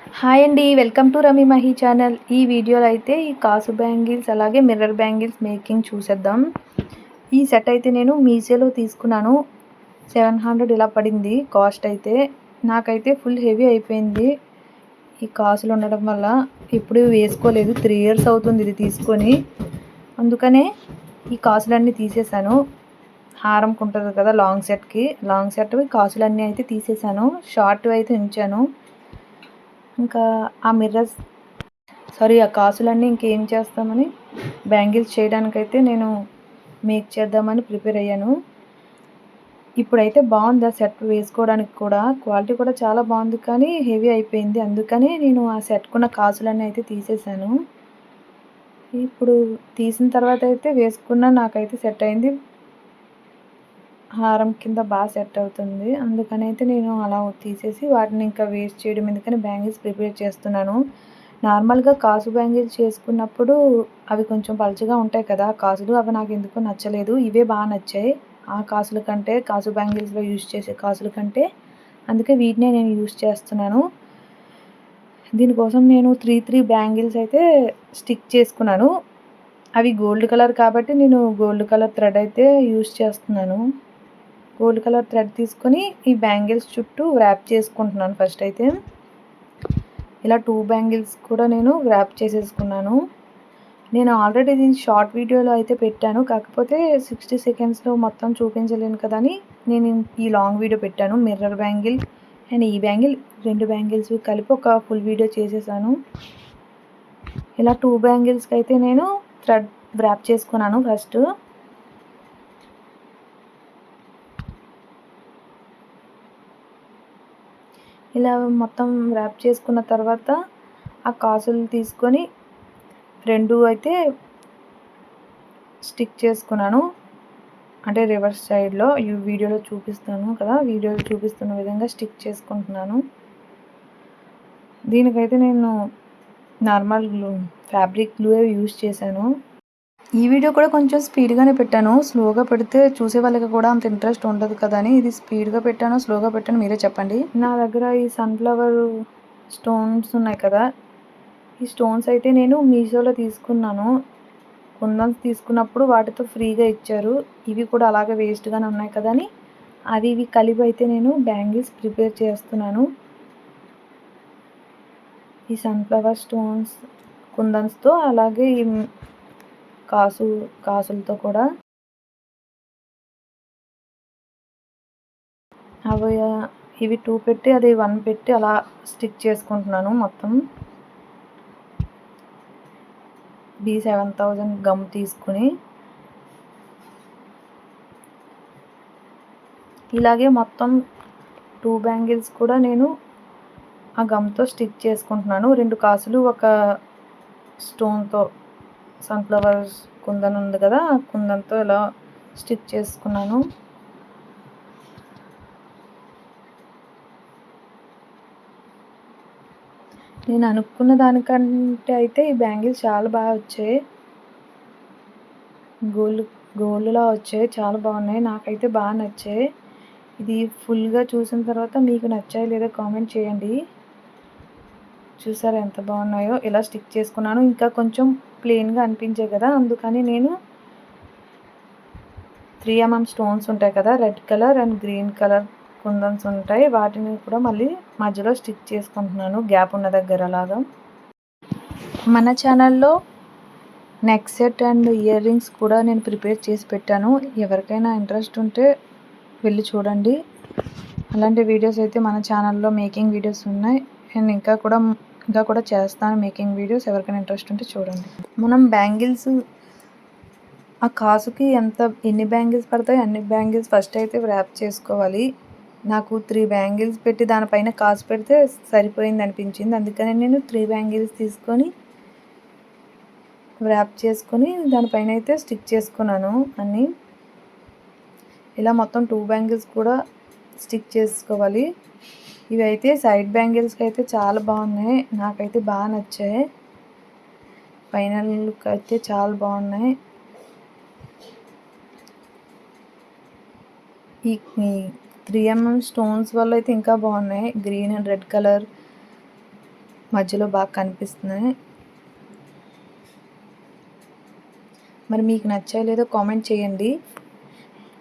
Hi అండి welcome to Rami Mahi channel. ఈ వీడియోలో అయితే ఈ కాసు బ్యాంగిల్స్ అలాగే మిర్రర్ బ్యాంగిల్స్ మేకింగ్ చూసేద్దాం. ఈ సెట్ అయితే నేను మీషోలో తీసుకున్నాను. సెవెన్ హండ్రెడ్ ఇలా పడింది కాస్ట్ అయితే. నాకైతే ఫుల్ హెవీ అయిపోయింది ఈ కాసులు ఉండడం వల్ల. ఇప్పుడు వేసుకోలేదు త్రీ ఇయర్స్ అవుతుంది ఇది తీసుకొని. అందుకనే ఈ కాసులన్నీ తీసేసాను హారంకు ఉంటుంది కదా లాంగ్ సెట్కి. లాంగ్ సెట్ కాసులన్నీ అయితే తీసేసాను షార్ట్ అయితే ఉంచాను. ఇంకా ఆ మిర్రర్స్ సారీ ఆ కాసులన్నీ ఇంకేం చేస్తామని బ్యాంగిల్స్ చేయడానికైతే నేను మేక్ చేద్దామని ప్రిపేర్ అయ్యాను. ఇప్పుడైతే బాగుంది ఆ సెట్ వేసుకోవడానికి కూడా. క్వాలిటీ కూడా చాలా బాగుంది కానీ హెవీ అయిపోయింది. అందుకని నేను ఆ సెట్కున్న కాసులన్నీ అయితే తీసేసాను. ఇప్పుడు తీసిన తర్వాత అయితే వేసుకున్న నాకైతే సెట్ అయింది. హారం కింద బాగా సెట్ అవుతుంది. అందుకని అయితే నేను అలా తీసేసి వాటిని ఇంకా వేస్ట్ చేయడం ఎందుకని బ్యాంగిల్స్ ప్రిపేర్ చేస్తున్నాను. నార్మల్గా కాసు బ్యాంగిల్స్ చేసుకున్నప్పుడు అవి కొంచెం పలుచగా ఉంటాయి కదా కాసులు అవి నాకు ఎందుకో నచ్చలేదు. ఇవే బాగా నచ్చాయి. ఆ కాసుల కంటే కాసు బ్యాంగిల్స్లో యూజ్ చేసే కాసుల కంటే అందుకే వీటినే నేను యూజ్ చేస్తున్నాను. దీనికోసం నేను త్రీ త్రీ బ్యాంగిల్స్ అయితే స్టిక్ చేసుకున్నాను. అవి గోల్డ్ కలర్ కాబట్టి నేను గోల్డ్ కలర్ థ్రెడ్ అయితే యూజ్ చేస్తున్నాను. గోల్డ్ కలర్ థ్రెడ్ తీసుకొని ఈ బ్యాంగిల్స్ చుట్టూ వ్రాప్ చేసుకుంటున్నాను ఫస్ట్ అయితే. ఇలా టూ బ్యాంగిల్స్ కూడా నేను వ్రాప్ చేసేసుకున్నాను. నేను ఆల్రెడీ దీని షార్ట్ వీడియోలో అయితే పెట్టాను. కాకపోతే సిక్స్టీ సెకండ్స్లో మొత్తం చూపించలేను కదా అని నేను ఈ లాంగ్ వీడియో పెట్టాను. మిర్రర్ బ్యాంగిల్ అండ్ ఈ బ్యాంగిల్ రెండు బ్యాంగిల్స్ కలిపి ఒక ఫుల్ వీడియో చేసేసాను. ఇలా టూ బ్యాంగిల్స్కి అయితే నేను థ్రెడ్ వ్రాప్ చేసుకున్నాను ఫస్ట్. ఇలా మొత్తం ర్యాప్ చేసుకున్న తర్వాత ఆ కాసులు తీసుకొని రెండు అయితే స్టిక్ చేసుకున్నాను. అంటే రివర్స్ సైడ్లో ఈ వీడియోలో చూపిస్తాను కదా వీడియోలో చూపిస్తున్న విధంగా స్టిక్ చేసుకుంటున్నాను. దీనికైతే నేను normal glue fabric glue use చేశాను. ఈ వీడియో కూడా కొంచెం స్పీడ్గానే పెట్టాను. స్లోగా పెడితే చూసే వాళ్ళకి కూడా అంత ఇంట్రెస్ట్ ఉండదు కదా అని ఇది స్పీడ్గా పెట్టాను. స్లోగా పెట్టాను. మీరే చెప్పండి. నా దగ్గర ఈ సన్ఫ్లవర్ స్టోన్స్ ఉన్నాయి కదా. ఈ స్టోన్స్ అయితే నేను మీషోలో తీసుకున్నాను. కుందన్స్ తీసుకున్నప్పుడు వాటితో ఫ్రీగా ఇచ్చారు. ఇవి కూడా అలాగే వేస్ట్గానే ఉన్నాయి కదా అని అవి ఇవి కలిపి అయితే నేను బ్యాంగిల్స్ ప్రిపేర్ చేస్తున్నాను. ఈ సన్ఫ్లవర్ స్టోన్స్ కుందన్స్తో అలాగే ఈ కాసు కాసులతో కూడా అవి ఇవి టూ పెట్టి అది వన్ పెట్టి అలా స్టిక్ చేసుకుంటున్నాను మొత్తం. బి సెవెన్ థౌజండ్ గమ్ తీసుకుని. ఇలాగే మొత్తం టూ బ్యాంగిల్స్ కూడా నేను ఆ గమ్తో స్టిక్ చేసుకుంటున్నాను. రెండు కాసులు ఒక స్టోన్తో సన్ఫ్లవర్స్ కుందన్ ఉంది కదా ఆ కుందన్తో ఇలా స్టిచ్ చేసుకున్నాను. నేను అనుకున్న దానికంటే అయితే ఈ బ్యాంగిల్స్ చాలా బాగా వచ్చాయి. గోల్డ్ గోల్డ్లా వచ్చాయి చాలా బాగున్నాయి నాకైతే బాగా నచ్చాయి. ఇది ఫుల్గా చూసిన తర్వాత మీకు నచ్చాయి లేదా కామెంట్ చేయండి. చూసారా ఎంత బాగున్నాయో ఇలా స్టిక్ చేసుకున్నాను ఇంకా కొంచెం ప్లెయిన్గా అనిపించే కదా అందుకని నేను త్రీ ఎంఎం స్టోన్స్ ఉంటాయి కదా red colour and green colour kundans ఉంటాయి. వాటిని కూడా మళ్ళీ మధ్యలో స్టిచ్ చేసుకుంటున్నాను గ్యాప్ ఉన్న దగ్గర అలాగా మన ఛానల్లో neck set and earrings కూడా నేను ప్రిపేర్ చేసి పెట్టాను. ఎవరికైనా ఇంట్రెస్ట్ ఉంటే వెళ్ళి చూడండి. అలాంటి వీడియోస్ అయితే మన ఛానల్లో మేకింగ్ వీడియోస్ ఉన్నాయి. అండ్ ఇంకా కూడా ఇంకా కూడా చేస్తాను మేకింగ్ వీడియోస్. ఎవరికైనా ఇంట్రెస్ట్ ఉంటే చూడండి. మనం బ్యాంగిల్స్ ఆ కాసుకి ఎంత ఎన్ని బ్యాంగిల్స్ పడతాయి అన్ని బ్యాంగిల్స్ ఫస్ట్ అయితే ర్యాప్ చేసుకోవాలి. నాకు త్రీ బ్యాంగిల్స్ పెట్టి దానిపైన కాసు పెడితే సరిపోయింది అనిపించింది. అందుకని నేను త్రీ బ్యాంగిల్స్ తీసుకొని ర్యాప్ చేసుకొని దానిపైన అయితే స్టిక్ చేసుకున్నాను అన్నీ. ఇలా మొత్తం టూ బ్యాంగిల్స్ కూడా స్టిక్ చేసుకోవాలి. ఇవి అయితే సైడ్ బ్యాంగిల్స్కి అయితే చాలా బాగున్నాయి. నాకైతే బాగా నచ్చాయి. ఫైనల్ లుక్ అయితే చాలా బాగున్నాయి. ఈ త్రీ ఎంఎం స్టోన్స్ వల్ల అయితే ఇంకా బాగున్నాయి. గ్రీన్ అండ్ రెడ్ కలర్ మధ్యలో బాగా కనిపిస్తున్నాయి. మరి మీకు నచ్చాయో లేదో కామెంట్ చేయండి.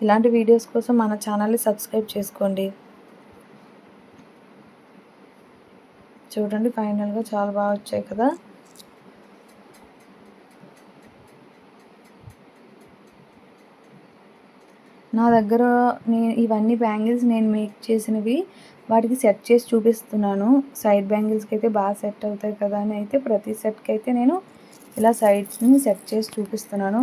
ఇలాంటి వీడియోస్ కోసం మన ఛానల్ని సబ్స్క్రైబ్ చేసుకోండి. చూడండి ఫైనల్గా చాలా బాగా వచ్చాయి కదా. నా దగ్గర నేను ఇవన్నీ బ్యాంగిల్స్ నేను మేక్ చేసినవి వాటికి సెట్ చేసి చూపిస్తున్నాను. సైడ్ బ్యాంగిల్స్కి అయితే బాగా సెట్ అవుతాయి కదా అని అయితే ప్రతి సెట్కి అయితే నేను ఇలా సైడ్స్ని సెట్ చేసి చూపిస్తున్నాను.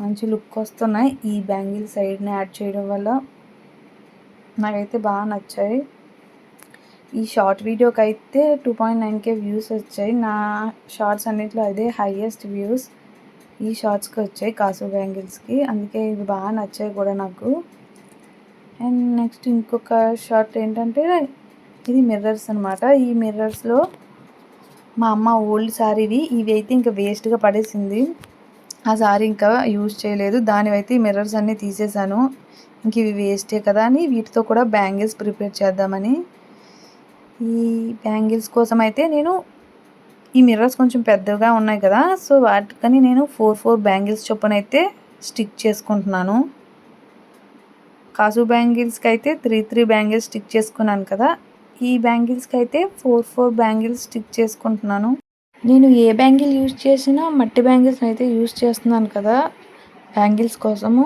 మంచి లుక్ వస్తున్నాయి ఈ బ్యాంగిల్ సైడ్ని యాడ్ చేయడం వల్ల. నాకైతే బాగా నచ్చాయి. ఈ షార్ట్ వీడియోకి అయితే two point nine K views వచ్చాయి. నా షార్ట్స్ అన్నింటిలో అదే హైయెస్ట్ వ్యూస్ ఈ షార్ట్స్కి వచ్చాయి కాసు బ్యాంగిల్స్కి. అందుకే ఇవి బాగా నచ్చాయి కూడా నాకు. అండ్ నెక్స్ట్ ఇంకొక షార్ట్ ఏంటంటే ఇది మిర్రర్స్ అనమాట ఈ మిర్రర్స్లో మా అమ్మ ఓల్డ్ శారీవి. ఇవి అయితే ఇంకా వేస్ట్గా పడేసింది. ఆ శారీ ఇంకా యూజ్ చేయలేదు. దానివైతే ఈ మిర్రర్స్ అన్నీ తీసేసాను ఇంక ఇవి వేస్టే కదా అని వీటితో కూడా బ్యాంగిల్స్ ప్రిపేర్ చేద్దామని. ఈ బ్యాంగిల్స్ కోసం అయితే నేను ఈ మిర్రర్స్ కొంచెం పెద్దగా ఉన్నాయి కదా సో వాటికని నేను ఫోర్ ఫోర్ బ్యాంగిల్స్ చొప్పున అయితే స్టిక్ చేసుకుంటున్నాను. కాసు బ్యాంగిల్స్కి అయితే త్రీ త్రీ బ్యాంగిల్స్ స్టిక్ చేసుకున్నాను కదా ఈ బ్యాంగిల్స్కి అయితే ఫోర్ ఫోర్ బ్యాంగిల్స్ స్టిక్ చేసుకుంటున్నాను. నేను ఏ బ్యాంగిల్ యూజ్ చేసినా మట్టి బ్యాంగిల్స్ అయితే యూజ్ చేస్తున్నాను కదా బ్యాంగిల్స్ కోసము.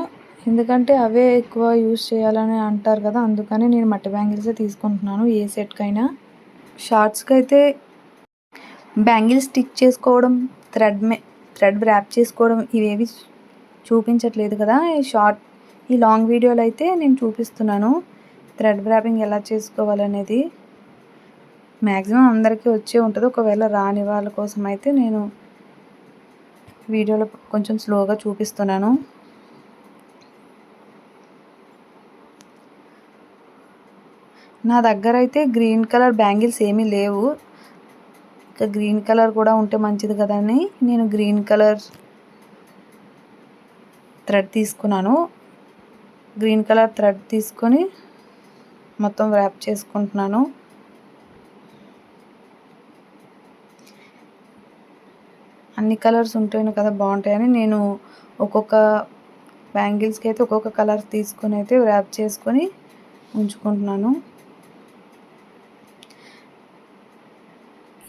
ఎందుకంటే అవే ఎక్కువ యూస్ చేయాలని అంటారు కదా అందుకని నేను మట్టి బ్యాంగిల్సే తీసుకుంటున్నాను. ఏ సెట్కైనా షార్ట్స్కి అయితే బ్యాంగిల్స్ స్టిక్ చేసుకోవడం థ్రెడ్ మే థ్రెడ్ ర్యాప్ చేసుకోవడం ఇవేవి చూపించట్లేదు కదా. ఈ షార్ట్ ఈ లాంగ్ వీడియోలు అయితే నేను చూపిస్తున్నాను. థ్రెడ్ ర్యాపింగ్ ఎలా చేసుకోవాలనేది మ్యాక్సిమం అందరికీ వచ్చే ఉంటుంది. ఒకవేళ రాని వాళ్ళ కోసం అయితే నేను వీడియోలో కొంచెం స్లోగా చూపిస్తున్నాను. నా దగ్గర అయితే గ్రీన్ కలర్ బ్యాంగిల్స్ ఏమీ లేవు. ఇంకా గ్రీన్ కలర్ కూడా ఉంటే మంచిది కదా అని నేను గ్రీన్ కలర్ థ్రెడ్ తీసుకున్నాను. గ్రీన్ కలర్ థ్రెడ్ తీసుకొని మొత్తం ర్యాప్ చేసుకుంటున్నాను. అన్ని కలర్స్ ఉంటాయి కదా బాగుంటాయని నేను ఒక్కొక్క బ్యాంగిల్స్కి అయితే ఒక్కొక్క కలర్ తీసుకొని అయితే ర్యాప్ చేసుకొని ఉంచుకుంటున్నాను.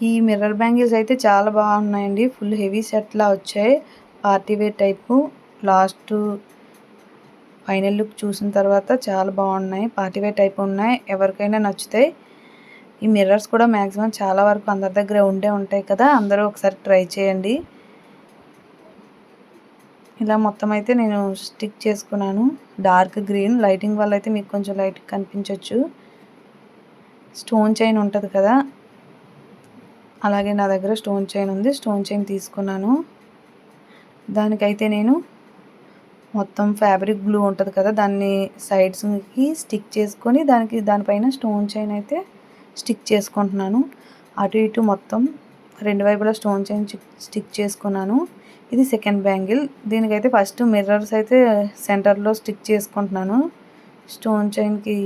ఈ మిర్రర్ బ్యాంగిల్స్ అయితే చాలా బాగున్నాయండి. ఫుల్ హెవీ సెట్లా వచ్చాయి. Party wear type. Last final look చూసిన తర్వాత చాలా బాగున్నాయి. పార్టీ వేర్ టైప్ ఉన్నాయి. ఎవరికైనా నచ్చుతాయి ఈ మిర్రర్స్ కూడా మ్యాక్సిమం చాలా వరకు అందరి దగ్గర ఉండే ఉంటాయి కదా. అందరూ ఒకసారి ట్రై చేయండి. ఇలా మొత్తం అయితే నేను స్టిక్ చేసుకున్నాను. Dark green. లైటింగ్ వల్ల అయితే మీకు కొంచెం లైట్ కనిపించవచ్చు స్టోన్ చైన్ ఉంటుంది కదా. అలాగే నా దగ్గర స్టోన్ చైన్ ఉంది. స్టోన్ చైన్ తీసుకున్నాను. దానికైతే నేను మొత్తం ఫ్యాబ్రిక్ బ్లూ ఉంటుంది కదా దాన్ని సైడ్స్కి స్టిక్ చేసుకొని దానికి దానిపైన స్టోన్ చైన్ అయితే స్టిక్ చేసుకుంటున్నాను. అటు ఇటు మొత్తం రెండు వైపులా స్టోన్ చైన్ స్టిక్ చేసుకున్నాను. ఇది సెకండ్ బ్యాంగిల్. దీనికైతే ఫస్ట్ మిర్రర్స్ అయితే సెంటర్లో స్టిక్ చేసుకుంటున్నాను. స్టోన్ చైన్కి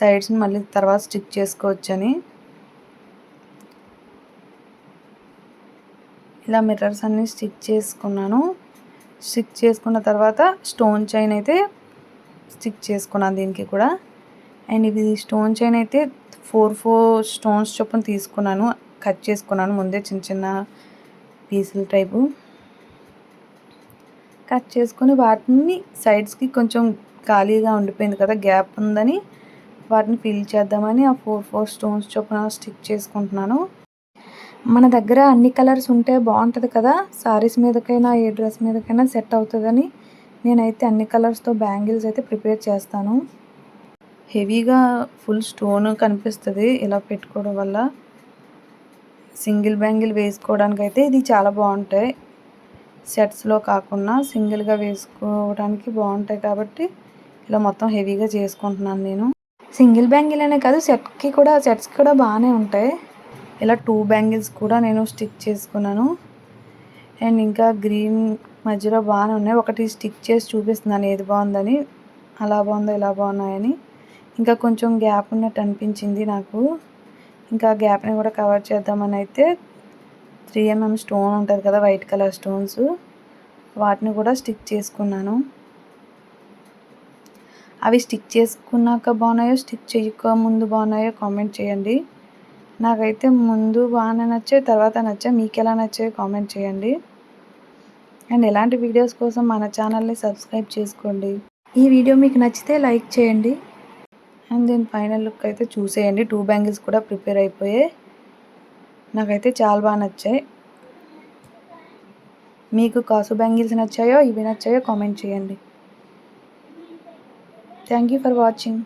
సైడ్స్ని మళ్ళీ తర్వాత స్టిక్ చేసుకోవచ్చని. ఇలా మిర్రర్స్ అన్నీ స్టిక్ చేసుకున్నాను. స్టిక్ చేసుకున్న తర్వాత స్టోన్ చైన్ అయితే స్టిక్ చేసుకున్నాను దీనికి కూడా. అండ్ ఇది స్టోన్ చైన్ అయితే ఫోర్ ఫోర్ స్టోన్స్ చొప్పున తీసుకున్నాను. కట్ చేసుకున్నాను ముందే చిన్న చిన్న పీసుల టైపు. కట్ చేసుకొని వాటిని సైడ్స్కి కొంచెం ఖాళీగా ఉండిపోయింది కదా గ్యాప్ ఉందని వాటిని ఫిల్ చేద్దామని ఆ ఫోర్ ఫోర్ స్టోన్స్ చొప్పున స్టిక్ చేసుకుంటున్నాను. మన దగ్గర అన్ని కలర్స్ ఉంటే బాగుంటుంది కదా? సారీస్ మీదకైనా ఏ డ్రెస్ మీదకైనా సెట్ అవుతుందని నేనైతే అన్ని కలర్స్తో బ్యాంగిల్స్ అయితే ప్రిపేర్ చేస్తాను. హెవీగా ఫుల్ స్టోన్ కనిపిస్తుంది ఇలా పెట్టుకోవడం వల్ల. సింగిల్ బ్యాంగిల్ వేసుకోవడానికి అయితే ఇది చాలా బాగుంటాయి. సెట్స్లో కాకుండా సింగిల్గా వేసుకోవడానికి బాగుంటాయి కాబట్టి ఇలా మొత్తం హెవీగా చేసుకుంటున్నాను నేను. సింగిల్ బ్యాంగిల్ అనే కాదు సెట్కి కూడా సెట్స్కి కూడా బాగానే ఉంటాయి. ఇలా టూ బ్యాంగిల్స్ కూడా నేను స్టిక్ చేసుకున్నాను. అండ్ ఇంకా గ్రీన్ మధ్యలో బాగానే ఉన్నాయి. ఒకటి స్టిక్ చేసి చూపిస్తున్నాను ఏది బాగుందని అలా బాగుందో ఇలా బాగున్నాయని. ఇంకా కొంచెం గ్యాప్ ఉన్నట్టు అనిపించింది నాకు. ఇంకా గ్యాప్ని కూడా కవర్ చేద్దామని అయితే త్రీ ఎంఎం స్టోన్ ఉంటుంది కదా వైట్ కలర్ స్టోన్స్ వాటిని కూడా స్టిక్ చేసుకున్నాను. అవి స్టిక్ చేసుకున్నాక బాగున్నాయో స్టిక్ చేయక ముందు బాగున్నాయో కామెంట్ చేయండి. నాకైతే ముందు బాగానే నచ్చాయి తర్వాత నచ్చాయి. మీకు ఎలా నచ్చాయో కామెంట్ చేయండి. అండ్ ఎలాంటి వీడియోస్ కోసం మన ఛానల్ని సబ్స్క్రైబ్ చేసుకోండి. ఈ వీడియో మీకు నచ్చితే లైక్ చేయండి. అండ్ దీని ఫైనల్ లుక్ అయితే చూసేయండి. టూ బ్యాంగిల్స్ కూడా ప్రిపేర్ అయిపోయాయి. నాకైతే చాలా బాగా నచ్చాయి. మీకు కాసు బ్యాంగిల్స్ నచ్చాయో ఇవి నచ్చాయో కామెంట్ చేయండి. Thank you for watching.